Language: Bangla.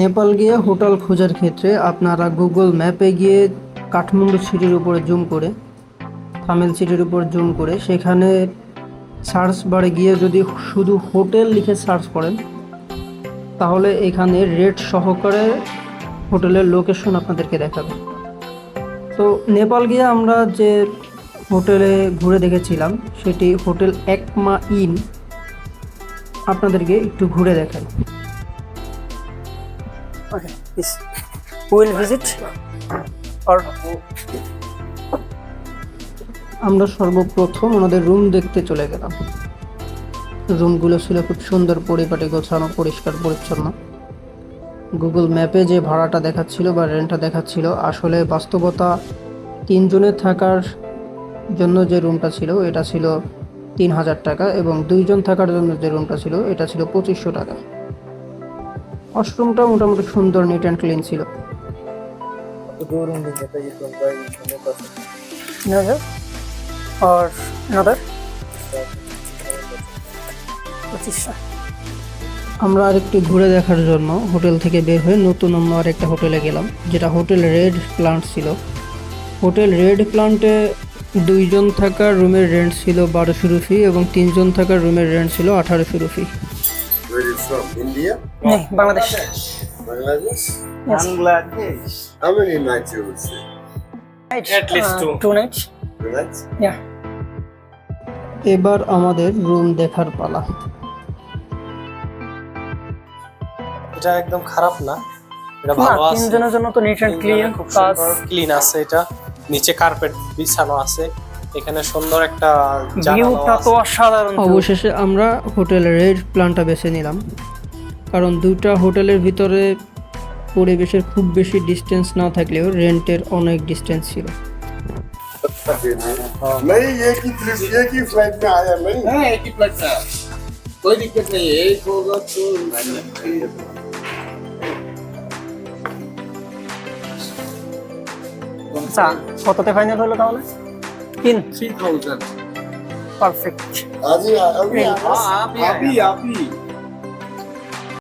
নেপাল গিয়ে হোটেল খোঁজার ক্ষেত্রে আপনারা গুগল ম্যাপে গিয়ে কাঠমান্ডু সিটির উপরে জুম করে থামেল সিটির উপর জুম করে, সেখানে সার্চ বারে গিয়ে যদি শুধু হোটেল লিখে সার্চ করেন, তাহলে এখানে রেট সহকারে হোটেলের লোকেশন আপনাদেরকে দেখাবে। তো নেপাল গিয়ে আমরা যে হোটেলে ঘুরে দেখেছিলাম, সেটি হোটেল একমা ইন। আপনাদেরকে একটু ঘুরে দেখাই। Okay, yes. Who will visit? Or আমরা সর্বপ্রথম ওনাদের রুম দেখতে চলে গেলাম রুমগুলো ছিল খুব সুন্দর পরিপাটি গোছানো পরিষ্কার পরিচ্ছন্ন গুগল ম্যাপে যে ভাড়াটা দেখাচ্ছিল বা রেন্টটা দেখাচ্ছিল আসলে বাস্তবতা তিনজনের থাকার জন্য যে রুমটা ছিল এটা ছিল তিন হাজার টাকা এবং দুইজন থাকার জন্য যে রুমটা ছিল এটা ছিল পঁচিশশো টাকা ওয়াশরুমটা মোটামুটি সুন্দর নিট অ্যান্ড ক্লিন ছিল। আর আমরা আরেকটু ঘুরে দেখার জন্য হোটেল থেকে বের হয়ে নতুন অন্য আরেকটা হোটেলে গেলাম যেটা হোটেল রেড প্লান্ট ছিল। হোটেল রেড প্লান্টে দুইজন থাকার রুমের রেন্ট ছিল বারোশো রুফি এবং তিনজন থাকার রুমের রেন্ট ছিল আঠারোশো রুফি Where are you from? India? No, Bangladesh. Bangladesh? Yes. Bangladesh. How many nights you would stay? At least two. Uh, two nights. Two nights? Yeah. এবার আমাদের রুম দেখার পালা এটা একদম খারাপ না এটা ভালো আছে তিনজনের জন্য তো নিট এন্ড ক্লিন ক্লিন আছে এটা নিচে কার্পেট বিছানো আছে এখানে সুন্দর একটা জানালা আছে। অসাধারণ অবশেষে আমরা হোটেল রেড প্ল্যানটা বেছে নিলাম কারণ দুইটা হোটেলের ভিতরে পরিবেশের খুব বেশি ডিস্টেন্স না থাকলেও রেন্টের অনেক ডিস্টেন্স ছিল नहीं एक ही ट्रिप एक ही फ्लाइट में आया नहीं हाँ एक ही फ्लाइट में कोई दिक्कत नहीं है एक होगा तो আচ্ছা কততে ফাইনাল হলো তাহলে तीन थ्री थाउजेंड परफेक्ट अभी अभी अभी